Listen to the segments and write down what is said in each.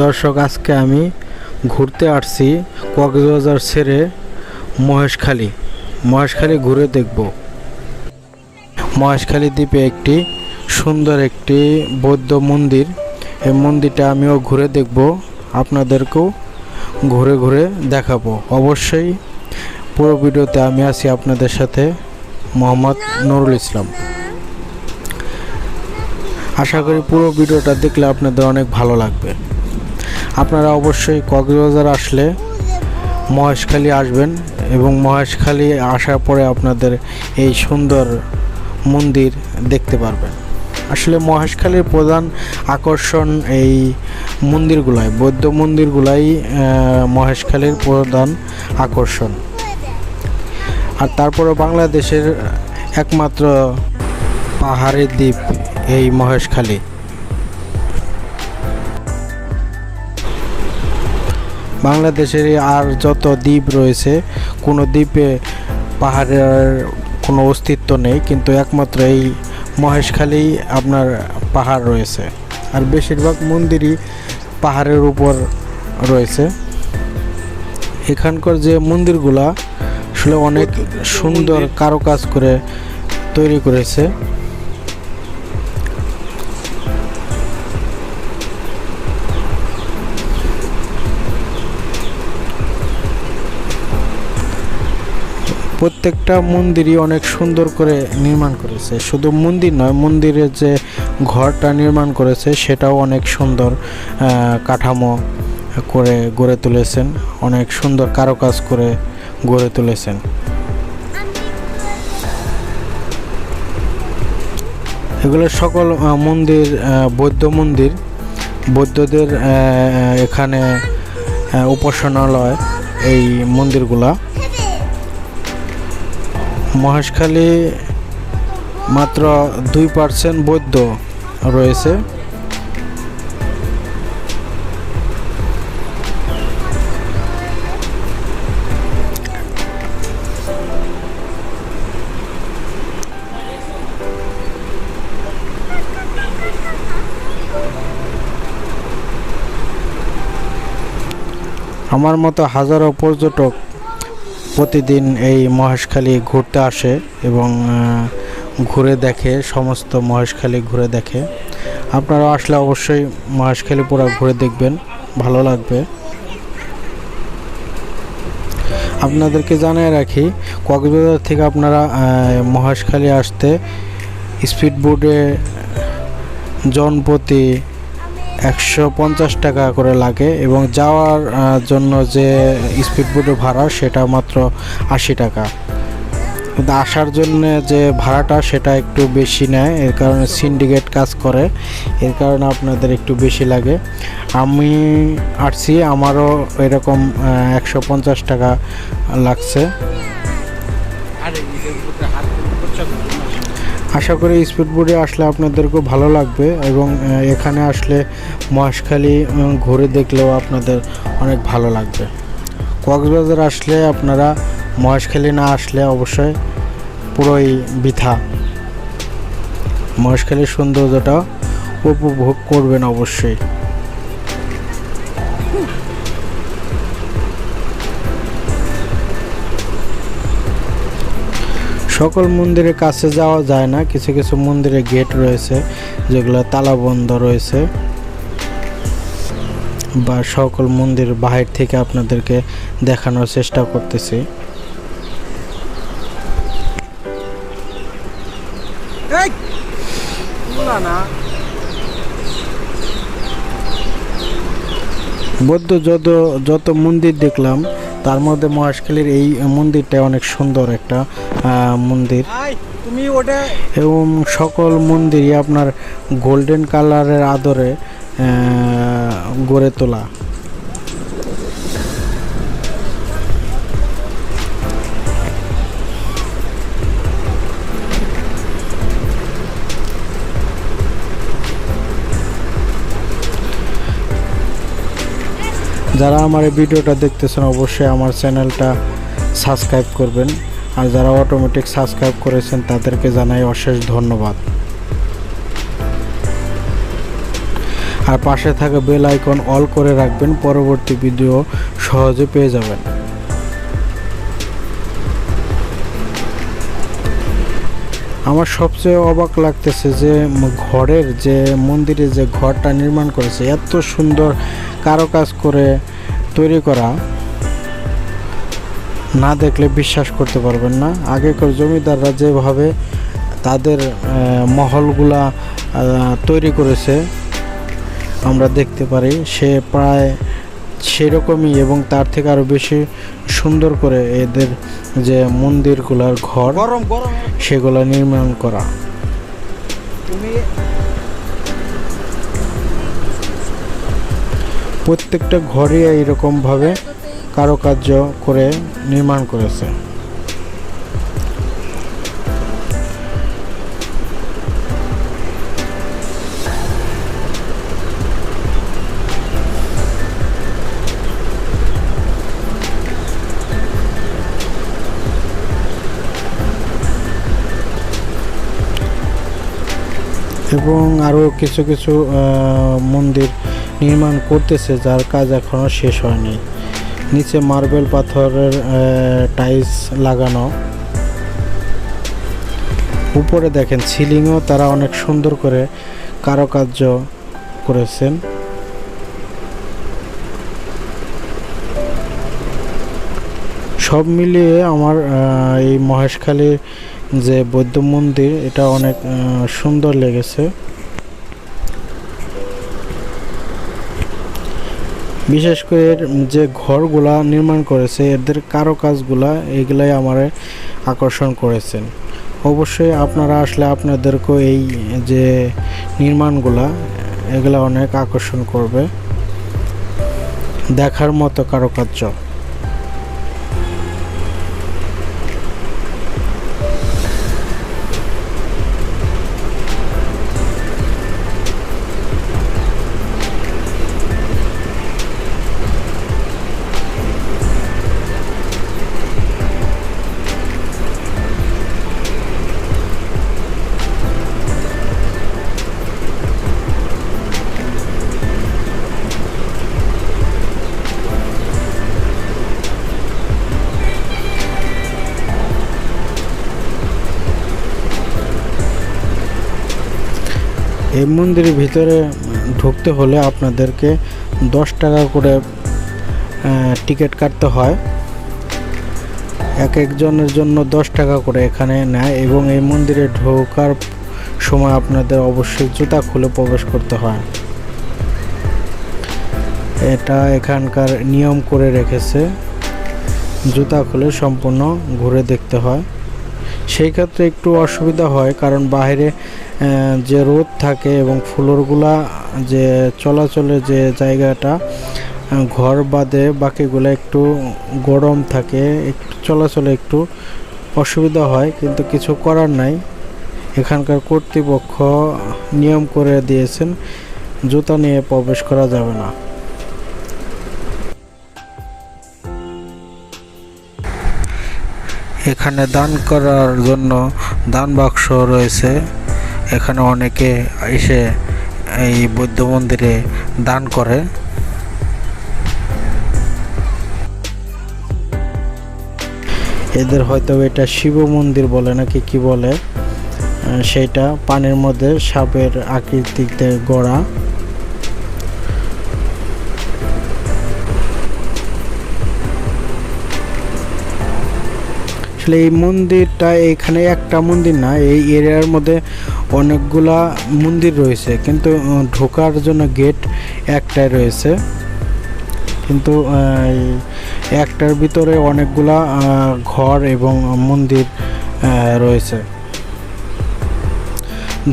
দর্শক, আজকে আমি ঘুরতে আসছি কক্সবাজার ছেড়ে মহেশখালী। মহেশখালী ঘুরে দেখব। মহেশখালী দ্বীপে একটি সুন্দর একটি বৌদ্ধ মন্দির। এই মন্দিরটা আমিও ঘুরে দেখব, আপনাদেরকেও ঘুরে ঘুরে দেখাবো। অবশ্যই পুরো ভিডিওতে আমি আছি আপনাদের সাথে মোহাম্মদ নুরুল ইসলাম। আশা করি পুরো ভিডিওটা দেখলে আপনাদের অনেক ভালো লাগবে। আপনারা অবশ্যই কক্সবাজার আসলে মহেশখালী আসবেন এবং মহেশখালী আসার পরে আপনাদের এই সুন্দর মন্দির দেখতে পারবেন। আসলে মহেশখালীর প্রধান আকর্ষণ এই মন্দিরগুলাই, বৌদ্ধ মন্দিরগুলাই মহেশখালীর প্রধান আকর্ষণ। আর তারপরে বাংলাদেশের একমাত্র পাহাড়ি দ্বীপ এই মহেশখালী। বাংলাদেশের আর যত দ্বীপ রয়েছে, কোনো দ্বীপে পাহাড়ের কোনো অস্তিত্ব নেই, কিন্তু একমাত্র এই মহেশখালী আপনার পাহাড় রয়েছে। আর বেশিরভাগ মন্দিরই পাহাড়ের উপর রয়েছে। এখানকার যে মন্দিরগুলা আসলে অনেক সুন্দর কারুকাজ করে তৈরি করেছে। প্রত্যেকটা মন্দিরই অনেক সুন্দর করে নির্মাণ করেছে। শুধু মন্দির নয়, মন্দিরের যে ঘরটা নির্মাণ করেছে, সেটাও অনেক সুন্দর কাঠামো করে গড়ে তুলেছেন। অনেক সুন্দর কারুকাজ করে গড়ে তুলেছেন। এগুলো সকল মন্দির বৌদ্ধ মন্দির। বৌদ্ধদের এখানে উপাসনালয় এই মন্দিরগুলা। মহেশখালী মাত্র দুই পার্সেন্ট বৈধ রয়েছে। আমার মতো হাজারো পর্যটক প্রতিদিন এই মহেশখালী ঘুরতে আসে এবং ঘুরে দেখে, সমস্ত মহেশখালী ঘুরে দেখে। আপনারা আসলে অবশ্যই মহেশখালী পুরো ঘুরে দেখবেন, ভালো লাগবে। আপনাদেরকে জানিয়ে রাখি, কক্সবাজার থেকে আপনারা মহেশখালী আসতে স্পিড বোটে জনপ্রতি একশো পঞ্চাশ টাকা করে লাগে এবং যাওয়ার জন্য যে স্পিড বোটের ভাড়া সেটা মাত্র আশি টাকা। কিন্তু আসার জন্য যে ভাড়াটা সেটা একটু বেশি নেয়, এর কারণে সিন্ডিকেট কাজ করে, এর কারণে আপনাদের একটু বেশি লাগে। আমি আসছি, আমারও এরকম একশো পঞ্চাশ টাকা লাগছে। আশা করি স্পিড বোর্ডে আসলে আপনাদেরকেও ভালো লাগবে এবং এখানে আসলে উম, ঘুরে দেখলেও আপনাদের অনেক ভালো লাগবে। কক্সবাজার আসলে আপনারা মহেশখালী না আসলে অবশ্যই পুরোই বৃথা। মহেশখালীর সৌন্দর্যটা উপভোগ করবেন অবশ্যই। সকল মন্দিরের কাছে যাওয়া যায় না। কিছু কিছু মন্দিরে গেট রয়েছে, যেগুলো তালা বন্ধ রয়েছে। বা সকল মন্দির বাহির থেকে আপনাদেরকে দেখানোর চেষ্টা করতেছি। বৌদ্ধ যত যত মন্দির দেখলাম তার মধ্যে মহেশখালীর এই মন্দিরটা অনেক সুন্দর একটা মন্দির। এবং সকল মন্দিরই আপনার গোল্ডেন কালারের আদরে গড়ে তোলা। যারা আমার এই ভিডিওটা দেখতেছেন, অবশ্যই আমার চ্যানেলটা সাবস্ক্রাইব করবেন। আর যারা অটোমেটিক সাবস্ক্রাইব করেছেন, তাদেরকে জানাই অশেষ ধন্যবাদ। আর পাশে থাকা বেল আইকন অল করে রাখবেন, পরবর্তী ভিডিও সহজে পেয়ে যাবেন। আমার সবচেয়ে অবাক লাগতেছে যে ঘরের যে মন্দিরে যে ঘরটা নির্মাণ করেছে, এত সুন্দর কারুকাজ করে তৈরি করা না দেখলে বিশ্বাস করতে পারবেন না। আগেকার জমিদাররা যেভাবে তাদের মহলগুলা তৈরি করেছে আমরা দেখতে পারি সে প্রায় সেরকমই এবং তার থেকে আরও বেশি সুন্দর করে এদের যে মন্দিরগুলার ঘর সেগুলো নির্মাণ করা। প্রত্যেকটা ঘরে এইরকমভাবে কারুকার্য করে নির্মাণ করেছে। এবং আরও কিছু কিছু মন্দির নির্মাণ করতেছে, যার কাজ এখনও শেষ হয়নি। নিচে মার্বেল পাথরের টাইলস লাগানো। উপরে দেখেন সিলিংও তারা অনেক সুন্দর করে কারুকার্য করেছেন। সব মিলিয়ে আমার এই মহেশখালীর যে বৌদ্ধ মন্দির, এটা অনেক সুন্দর লেগেছে। বিশেষ করে যে ঘরগুলা নির্মাণ করেছে, এদের কারও কাজগুলা এগুলাই আমার আকর্ষণ করেছেন অবশ্যই আপনারা আসলে আপনাদেরকেও এই যে নির্মাণগুলা, এগুলা অনেক আকর্ষণ করবে। দেখার মতো কারুকার্য। এই মন্দিরের ভিতরে ঢুকতে হলে আপনাদেরকে দশ টাকা করে টিকিট কাটতে হয়। এক একজনের জন্য দশ টাকা করে এখানে নেয় এবং এই মন্দিরে ঢোকার সময় আপনাদের অবশ্যই জুতা খুলে প্রবেশ করতে হয়। এটা এখানকার নিয়ম করে রেখেছে। জুতা খুলে সম্পূর্ণ ঘুরে দেখতে হয়। সেই ক্ষেত্রে একটু অসুবিধা হয়, কারণ বাইরে যে রোদ থাকে এবং ফ্লোরগুলা, যে চলাচলের যে জায়গাটা ঘর বাদে বাকিগুলো একটু গরম থাকে, একটু চলাচলে একটু অসুবিধা হয়, কিন্তু কিছু করার নাই। এখানকার কর্তৃপক্ষ নিয়ম করে দিয়েছেন, জুতা নিয়ে প্রবেশ করা যাবে না। এখানে দান করার জন্য দান বাক্স রয়েছে। এখানে অনেকে এসে এই বৌদ্ধ মন্দিরে দান করে। এদের হয়তো এটা শিব মন্দির বলে নাকি কি বলে? সেটা পানির মধ্যে সাপের আকৃতিতে গড়া। আসলে এই মন্দিরটা এখানে একটা মন্দির না, এই এরিয়ার মধ্যে অনেকগুলা মন্দির রয়েছে। কিন্তু ঢোকার জন্য গেট একটাই রয়েছে। কিন্তু একটার ভিতরে অনেকগুলা ঘর এবং মন্দির রয়েছে।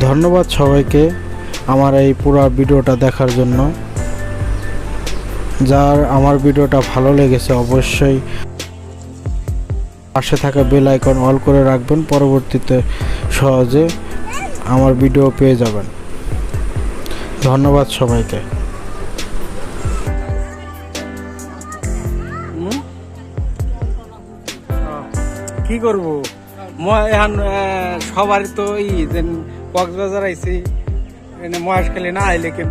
ধন্যবাদ সবাইকে আমার এই পুরো ভিডিওটা দেখার জন্য। যার আমার ভিডিওটা ভালো লেগেছে অবশ্যই পাশে থাকা বেল আইকন অল করে রাখবেন। পরবর্তীতে সহজে আমার ভিডিও পেয়ে যাবেন। ধন্যবাদ সবাইকে। কি করব? এখন সবার তো ই যেন কক্সবাজার আইছি মহেশখালী না আইলে